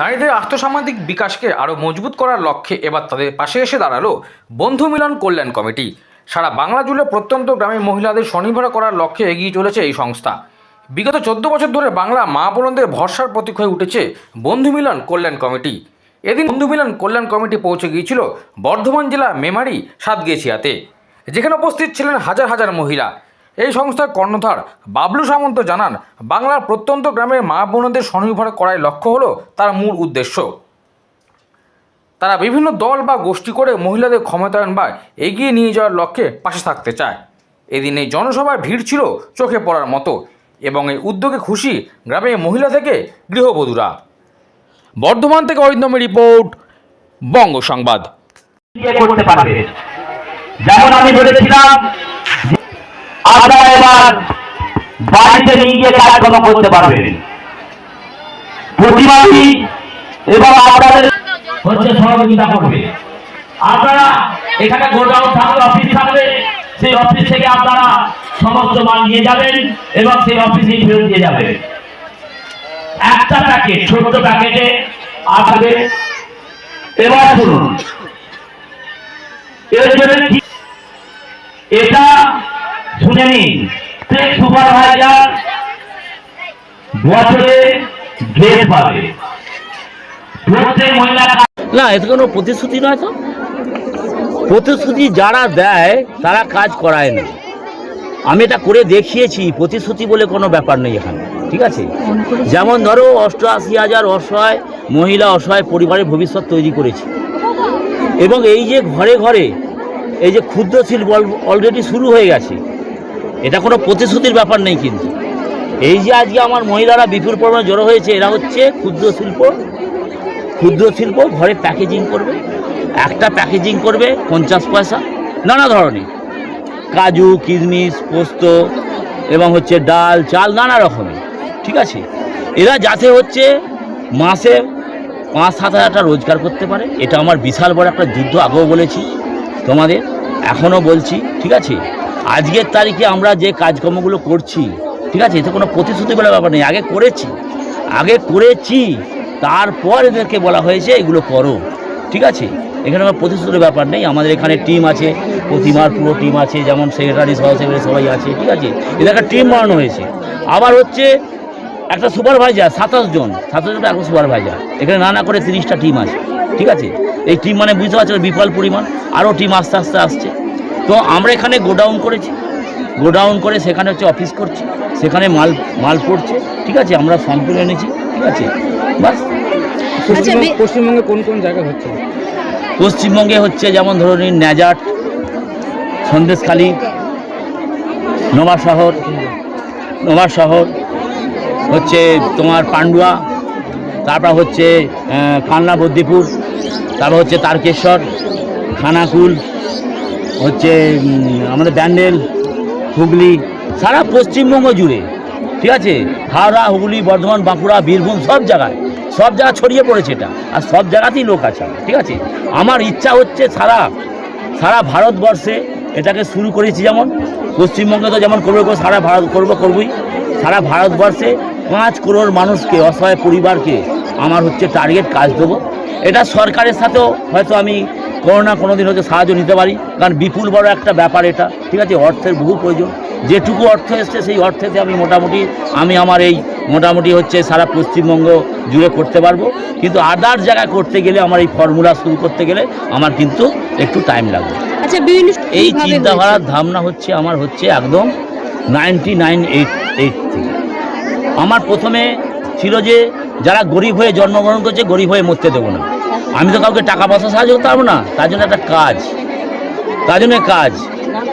নারীদের আর্থসামাজিক বিকাশকে আরও মজবুত করার লক্ষ্যে এবার তাদের পাশে এসে দাঁড়াল বন্ধু মিলন কল্যাণ কমিটি। সারা বাংলা জুড়ে প্রত্যন্ত গ্রামের মহিলাদের স্বনির্ভর করার লক্ষ্যে এগিয়ে চলেছে এই সংস্থা। বিগত চোদ্দ বছর ধরে বাংলা মা বোনদের ভরসার প্রতীক হয়ে উঠেছে বন্ধু মিলন কল্যাণ কমিটি। এদিন বন্ধু মিলন কল্যাণ কমিটি পৌঁছে গিয়েছিল বর্ধমান জেলা মেমারি সাতগেছিয়াতে, যেখানে উপস্থিত ছিলেন হাজার হাজার মহিলা। এই সংস্থার কর্ণধার বাবলু সামন্ত জানান, বাংলার প্রত্যন্ত গ্রামের মা বোনদের স্বনির্ভর করাই লক্ষ্য হলো তার মূল উদ্দেশ্য। তারা বিভিন্ন দল বা গোষ্ঠী করে মহিলাদের ক্ষমতায়ন বা এগিয়ে নিয়ে যাওয়ার লক্ষ্যে পাশে থাকতে চায়। এদিন এই জনসভায় ভিড় ছিল চোখে পড়ার মতো এবং এই উদ্যোগে খুশি গ্রামের মহিলা থেকে গৃহবধূরা। বর্ধমান থেকে ঐন্দমী রিপোর্ট, বঙ্গ সংবাদ। যেমন আমি বলেছিলাম আপনারা এবার বাড়িতে নিয়ে গিয়ে করতে পারবেন। প্রতিবাদী এবং আপনাদের হচ্ছে সহযোগিতা করবে। আপনারা এখানে গোডাউন থাকবে অফিস থাকবে সেই অফিস থেকে আপনারা সমস্ত মাল নিয়ে যাবেন এবং সেই অফিসে ফেরত দিয়ে যাবেন। একটা প্যাকেট, ছোট্ট প্যাকেটে আসবে এবার শুনুন। এর জন্য এটা শুনে নিন প্রত্যেক সুপারভাইজার না, এতে কোনো প্রতিশ্রুতি নয় তো। প্রতিশ্রুতি যারা দেয়, তারা কাজ করায় না। আমি এটা করে দেখিয়েছি, প্রতিশ্রুতি বলে কোনো ব্যাপার নেই এখানে, ঠিক আছে? যেমন ধরো, অষ্টআশি হাজার অসহায় মহিলা, অসহায় পরিবারের ভবিষ্যৎ তৈরি করেছি। এবং এই যে ঘরে ঘরে, এই যে ক্ষুদ্র শিল্প অলরেডি শুরু হয়ে গেছে, এটা কোনো প্রতিশ্রুতির ব্যাপার নেই কিন্তু। এই যে আজকে আমার মহিলারা বিপুল পরিমাণে জড়ো হয়েছে, এরা হচ্ছে ক্ষুদ্র শিল্প। ক্ষুদ্র শিল্প ঘরে প্যাকেজিং করবে। একটা প্যাকেজিং করবে পঞ্চাশ পয়সা, নানা ধরনের। কাজু, কিশমিশ, পোস্ত এবং হচ্ছে ডাল, চাল, নানা রকমের। ঠিক আছে? এরা যাতে হচ্ছে মাসে পাঁচ, সাত হাজার টাকা রোজগার করতে পারে। এটা আমার বিশাল বড় একটা যুদ্ধ, আগেও বলেছি তোমাদের, এখনও বলছি। ঠিক আছে? আজকের তারিখে আমরা যে কাজকর্মগুলো করছি ঠিক আছে, এতে কোনো প্রতিশ্রুতি বলে ব্যাপার নেই। আগে করেছি। আগে করেছি, তারপর এদেরকে বলা হয়েছে, এগুলো করো। ঠিক আছে? এখানে আমার প্রতিশ্রুতির ব্যাপার নেই। আমাদের এখানে টিম আছে, প্রতিমার পুরো টিম আছে, যেমন সেক্রেটারি সহ সেক্রেটারি সবাই আছে, ঠিক আছে? এদের একটা টিম বানানো হয়েছে। আবার হচ্ছে, একটা সুপারভাইজার, সাতাশ জন। সাতাশ জন এখন সুপারভাইজার। এখানে নানা করে তিরিশটা টিম আছে। ঠিক আছে? এই টিম মানে বুঝতে পারছ, বিপুল পরিমাণ। আরও টিম আস্তে আস্তে আসছে। তো আমরা এখানে গোডাউন করেছি। গোডাউন করে সেখানে হচ্ছে অফিস করছে সেখানে মাল মাল পড়ছে ঠিক আছে? আমরা ফর্ম তুলে এনেছি ঠিক আছে? বাস। আচ্ছা পশ্চিমবঙ্গে কোন কোন জায়গা হচ্ছে? পশ্চিমবঙ্গে হচ্ছে যেমন ধরুন ন্যাজাট সন্দেশখালী নোমা শহর নোমা শহর হচ্ছে তোমার পান্ডুয়া তারপর হচ্ছে কালনা বদ্দিপুর তারপর হচ্ছে তারকেশ্বর খানাকুল হচ্ছে আমাদের ব্যান্ডেল হুগলি, সারা পশ্চিমবঙ্গ জুড়ে, ঠিক আছে? হাওড়া, হুগলি, বর্ধমান, বাঁকুড়া, বীরভূম, সব জায়গায়, সব জায়গা ছড়িয়ে পড়েছে এটা, আর সব জায়গাতেই লোক আছে, ঠিক আছে? আমার ইচ্ছা হচ্ছে সারা সারা ভারতবর্ষে এটাকে শুরু করেছি যেমন, পশ্চিমবঙ্গে তো যেমন করব সারা ভারত, করব, করবই। সারা ভারতবর্ষে পাঁচ করোড় মানুষকে, অসহায় পরিবারকে, আমার হচ্ছে টার্গেট কাজ দেবো। এটা সরকারের সাথেও হয়তো আমি কোনো না কোনো দিন হয়তো সাহায্য নিতে পারি। কারণ বিপুল বড় একটা ব্যাপার এটা। ঠিক আছে অর্থের বহু প্রয়োজন। যেটুকু অর্থ এসছে সেই অর্থেতে আমি মোটামুটি আমি আমার এই মোটামুটি হচ্ছে সারা পশ্চিমবঙ্গ জুড়ে করতে পারব। কিন্তু আদার জায়গায় করতে গেলে আমার এই ফর্মুলা শুরু করতে গেলে আমার কিন্তু একটু টাইম লাগবে। আচ্ছা এই চিন্তাধারার? ধারণা হচ্ছে আমার হচ্ছে একদম নাইনটি নাইন এইট এইট থেকে। আমার প্রথমে ছিল যে যারা গরিব হয়ে জন্মগ্রহণ করছে গরিব হয়ে মরতে দেবো না। আমি তো কাউকে টাকা পয়সা সাহায্য করতে পারব না। তার জন্য একটা কাজ। তার জন্য কাজ।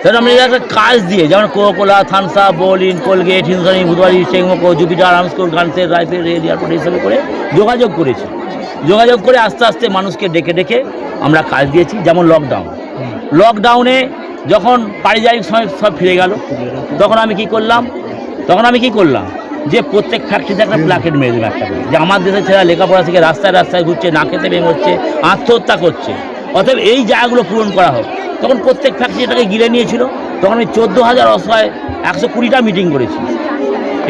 তাহলে আমি একটা কাজ দিয়ে, যেমন কোকোলা থানসা বোলিন কোলগেট হিন্দুস্তানি বুধবারি টেংমোকো জুপিটার আর্মস্কোর গানসের রাইফেল রেল এয়ারপোর্ট এইসব করে যোগাযোগ করেছি। যোগাযোগ করে আস্তে আস্তে মানুষকে ডেকে ডেকে আমরা কাজ দিয়েছি, যেমন লকডাউন লকডাউনে যখন পারিবারিক সময় সব ফিরে গেল। তখন আমি কি করলাম? তখন আমি কি করলাম? যে প্রত্যেক ফ্যাক্টরিতে একটা প্লাকেট মেরে দেবে একটা যে আমার দেশের ছেলেরা লেখাপড়া থেকে রাস্তায় রাস্তায় ঘুরছে না খেতে বের হচ্ছে আত্মহত্যা করছে। অতএব এই জায়গাগুলো পূরণ করা হোক। তখন প্রত্যেক ফ্যাক্টরি এটাকে গিলে নিয়েছিল। তখন আমি চোদ্দ হাজার অসহায় একশো কুড়িটা মিটিং করেছি।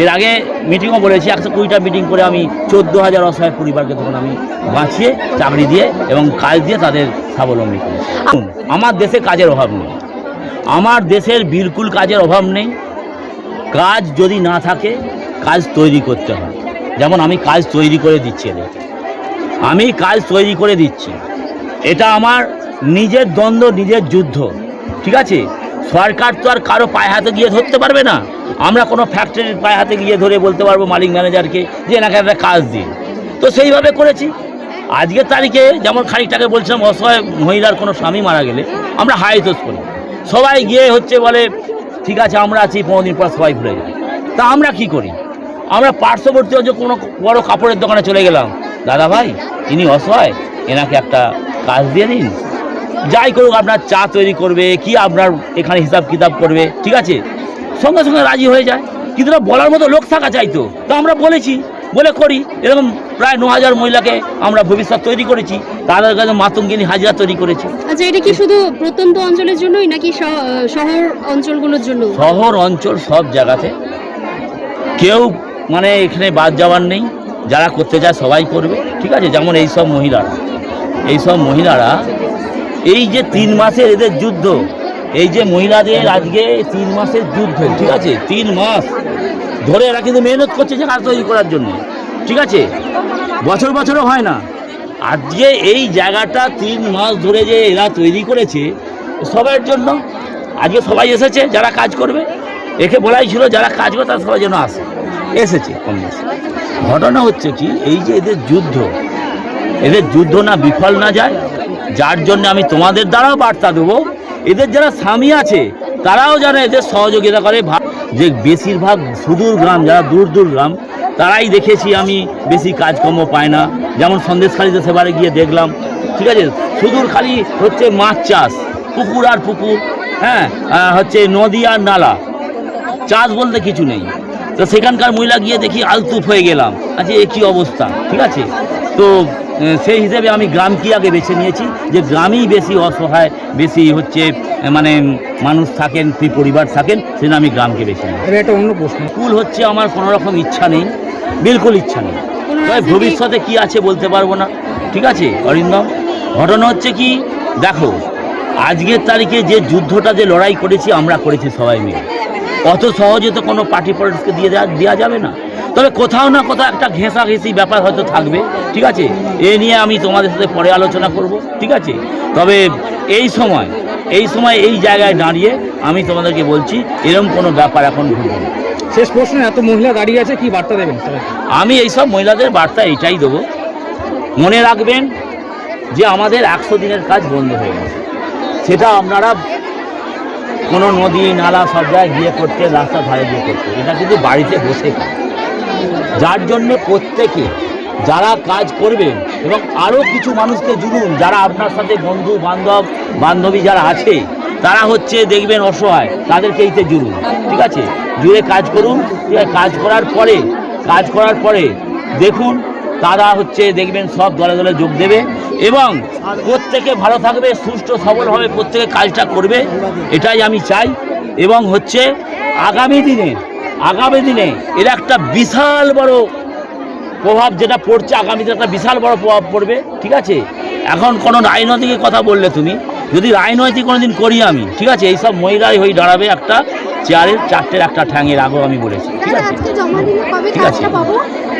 এর আগে মিটিংও বলেছি, একশো কুড়িটা মিটিং করে আমি চোদ্দ হাজার অসহায় পরিবারকে তখন আমি বাঁচিয়ে, চাকরি দিয়ে এবং কাজ দিয়ে তাদের স্বাবলম্বী করি আমার দেশে কাজের অভাব নেই। আমার দেশের বিলকুল কাজের অভাব নেই। কাজ যদি না থাকে কাজ তৈরি করতে হয়। যেমন আমি কাজ তৈরি করে দিচ্ছি এদের। আমি কাজ তৈরি করে দিচ্ছি। এটা আমার নিজের দ্বন্দ্ব, নিজের যুদ্ধ। ঠিক আছে? সরকার তো আর কারও পায়ে হাতে গিয়ে ধরতে পারবে না। আমরা কোনো ফ্যাক্টরির পায়ে হাতে গিয়ে ধরে বলতে পারব মালিক ম্যানেজারকে যে এনাকে একটা কাজ দিন। তো সেইভাবে করেছি। আজকের তারিখে যেমন খানিকটাকে বলছিলাম, অসহায় মহিলার কোনো স্বামী মারা গেলে আমরা হাইতোস করি। সবাই গিয়ে হচ্ছে বলে, ঠিক আছে, আমরা আছি পনেরো দিন পর সবাই ভুলে যায় তা আমরা কি করি? আমরা পার্শ্ববর্তী যে কোনো বড় কাপড়ের দোকানে চলে গেলাম। দাদা ভাই ইনি অসহায় এনাকে একটা কাজ দিয়ে দিন। যাই করুক আপনার চা তৈরি করবে কি আপনার এখানে হিসাব কিতাব করবে ঠিক আছে? সঙ্গে সঙ্গে রাজি হয়ে যায়। কিন্তু ওরা বলার মতো লোক থাকা চাইতো তো। আমরা বলেছি বলে করি এরকম প্রায় ন হাজার মহিলাকে আমরা ভবিষ্যৎ তৈরি করেছি। তাদের কাছে মাতঙ্গিনী হাজিরা তৈরি করেছি। আচ্ছা এটা কি শুধু প্রত্যন্ত অঞ্চলের জন্যই নাকি শহর অঞ্চলগুলোর জন্য? শহর অঞ্চল সব জায়গাতে। কেউ মানে এখানে বাদ যাওয়ার নেই। যারা করতে চায় সবাই করবে। ঠিক আছে? যেমন এই সব মহিলারা। এই সব মহিলারা এই যে তিন মাসের এদের যুদ্ধ, এই যে মহিলাদের আজকে তিন মাসের যুদ্ধ, ঠিক আছে? তিন মাস ধরে এরা কিন্তু মেহনত করছে যে কাজ তৈরি করার জন্য। ঠিক আছে? বছর বছরও হয় না। আজকে এই জায়গাটা তিন মাস ধরে যে এরা তৈরি করেছে, সবার জন্য। আজকে সবাই এসেছে, যারা কাজ করবে। একে বলাই ছিল যারা কাজ করে তারা সবাই যেন আসে। এসেছে বেশি ঘটনা হচ্ছে কি, এই যে এদের যুদ্ধ এদের যুদ্ধ না বিফল না যায়, যার জন্য আমি তোমাদের দ্বারাও বার্তা দেবো, এদের যারা স্বামী আছে, তারাও যেন এদের সহযোগিতা করে। যে বেশিরভাগ সুদূর গ্রাম, যারা দূর দূর গ্রাম, তারাই দেখেছি আমি, বেশি কাজকর্ম পায় না। যেমন সন্দেশখালিতে সেবারে গিয়ে দেখলাম, ঠিক আছে, সুদূর খালি হচ্ছে মাছ চাষ, পুকুর আর পুকুর হ্যাঁ হচ্ছে নদী আর নালা। চাষ বলতে কিছু নেই। তো সেখানকার মহিলা গিয়ে দেখি আলতুফ হয়ে গেলাম। আচ্ছা এ কী অবস্থা? ঠিক আছে? তো সেই হিসেবে আমি গ্রামকে আগে বেছে নিয়েছি যে গ্রামেই বেশি অসহায় বেশি হচ্ছে মানে মানুষ থাকেন কি পরিবার থাকেন সেজন্য আমি গ্রামকে বেছে নিই একটা অন্য প্রশ্ন। স্কুল হচ্ছে আমার কোনো রকম ইচ্ছা নেই বিলকুল ইচ্ছা নেই। তবে ভবিষ্যতে কি আছে বলতে পারব না। ঠিক আছে অরিন্দম? ঘটনা হচ্ছে কি দেখো আজকের তারিখে যে যুদ্ধটা যে লড়াই করেছি আমরা করেছি সবাই মিলে। অত সহজে তো কোনো পার্টি পলিটিক্সকে দিয়ে দেওয়া দেওয়া যাবে না। তবে কোথাও না কোথাও একটা ঘেঁষা ঘেঁষাঘেঁষি ব্যাপার হয়তো থাকবে ঠিক আছে? এ নিয়ে আমি তোমাদের সাথে পরে আলোচনা করব ঠিক আছে? তবে এই সময় এই সময় এই জায়গায় দাঁড়িয়ে আমি তোমাদেরকে বলছি এরকম কোনো ব্যাপার এখন ঘটবে শেষ প্রশ্ন এত মহিলা দাঁড়িয়ে আছে কি বার্তা দেবেন? আমি এইসব মহিলাদের বার্তা এইটাই দেবো। মনে রাখবেন যে আমাদের একশো দিনের কাজ বন্ধ হয়ে গেছে। সেটা আপনারা কোনো নদী, নালা সব জায়গায় গিয়ে করতে, রাস্তা ধারে গিয়ে করতে। এটা কিন্তু বাড়িতে বসে কাজ। যার জন্যে প্রত্যেকে যারা কাজ করবেন এবং আরও কিছু মানুষকে জুড়ুন, যারা আপনার সাথে বন্ধু, বান্ধব, বান্ধবী যারা আছে, তারা হচ্ছে দেখবেন অসহায়, তাদেরকে এইতে জুড়ুন, ঠিক আছে? জুড়ে কাজ করুন? কাজ করার পরে, কাজ করার পরে দেখুন তারা হচ্ছে দেখবেন সব দলে দলে যোগ দেবে এবং প্রত্যেকে ভালো থাকবে সুস্থ সবলভাবে প্রত্যেকে কাজটা করবে, এটাই আমি চাই। এবং হচ্ছে আগামী দিনে আগামী দিনে এর একটা বিশাল বড় প্রভাব যেটা পড়ছে আগামীতে একটা বিশাল বড় প্রভাব পড়বে, ঠিক আছে? এখন কোনো রাজনৈতিক কথা বললে তুমি, যদি রাজনৈতিক কোনো দিন করি আমি, ঠিক আছে? এইসব মহিলাই হয়ে দাঁড়াবে একটা চেয়ারের চারটের একটা ঠ্যাঙের আগেও আমি বলেছি ঠিক আছে? ঠিক আছে।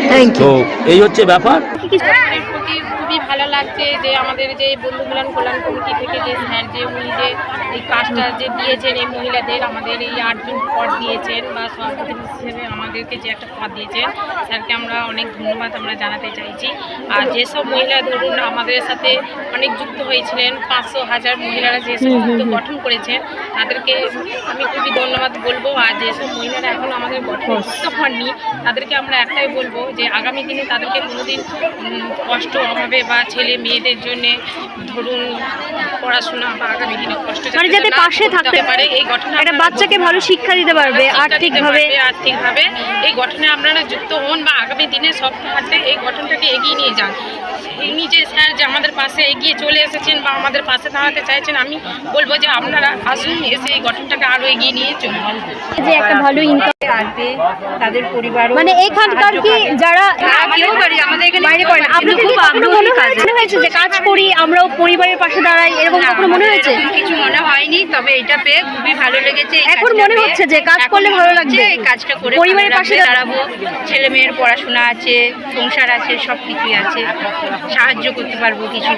থ্যাংক ইউ এই হচ্ছে ব্যাপার আমাদের প্রতি খুবই ভালো লাগছে যে আমাদের যে বন্ধু মিলন কল্যাণ কমিটি থেকে যে স্যার যে উনি যে এই কাজটা যে দিয়েছেন এই মহিলাদের আমাদের এই আটজন পদ দিয়েছেন বা সভাপতি হিসেবে আমাদেরকে যে একটা পদ দিয়েছেন স্যারকে আমরা অনেক ধন্যবাদ আমরা জানাতে চাইছি। আর যেসব মহিলা ধরুন আমাদের সাথে অনেক যুক্ত হয়েছিলেন পাঁচশো হাজার মহিলারা যেসব যুক্ত গঠন করেছেন তাদেরকে আমি খুবই ধন্যবাদ বলব। আর যেসব মহিলারা এখন আমাদের গঠন হননি তাদেরকে আমরা একটাই বলব যে আগামী দিনে তাদেরকে কোনোদিন কষ্ট অভাবে বা ছেলে মেয়েদের জন্য ধরুন পড়াশোনা বা আগামী দিনে কষ্ট মানে যাতে পাশে থাকতে পারে এই গঠনে একটা বাচ্চাকে ভালো শিক্ষা দিতে পারবে আর্থিকভাবে। আর্থিকভাবে। এই গঠনে আপনারা যুক্ত হন বা আগামী দিনে সব ক্ষেত্রে এই গঠনটাকে এগিয়ে নিয়ে যান। ইনি যে স্যার যে আমাদের পাশে এগিয়ে চলে এসেছেন বা আমাদের পাশে দাঁড়াতে চাইছেন আমি বলব যে আপনারা আসুন এসে এই গঠনটাকে আরও এগিয়ে নিয়ে চলুন। যে একটা ভালো ইনকাম আসবে তাদের পরিবার মানে এখানকার কি যারা হ্যাঁ, পারি আমাদের এখানে বাইরে কেউ না আপনাদের খুব আগ্রহী মনে হয়েছে যে কাজ করি আমরাও পরিবারের পাশে দাঁড়াই এরকম কখনো মনে হয়েছে কিছু মনে হয়নি তবে এটা পেয়ে খুবই ভালো লেগেছে এখন মনে। হচ্ছে যে কাজ করলে ভালো লাগছে লাগবে। এই কাজটা করে পরিবারের পাশে। দাঁড়াবো ছেলে মেয়ের পড়াশোনা আছে সংসার আছে সব কিছুই আছে সাহায্য করতে পারব কিছু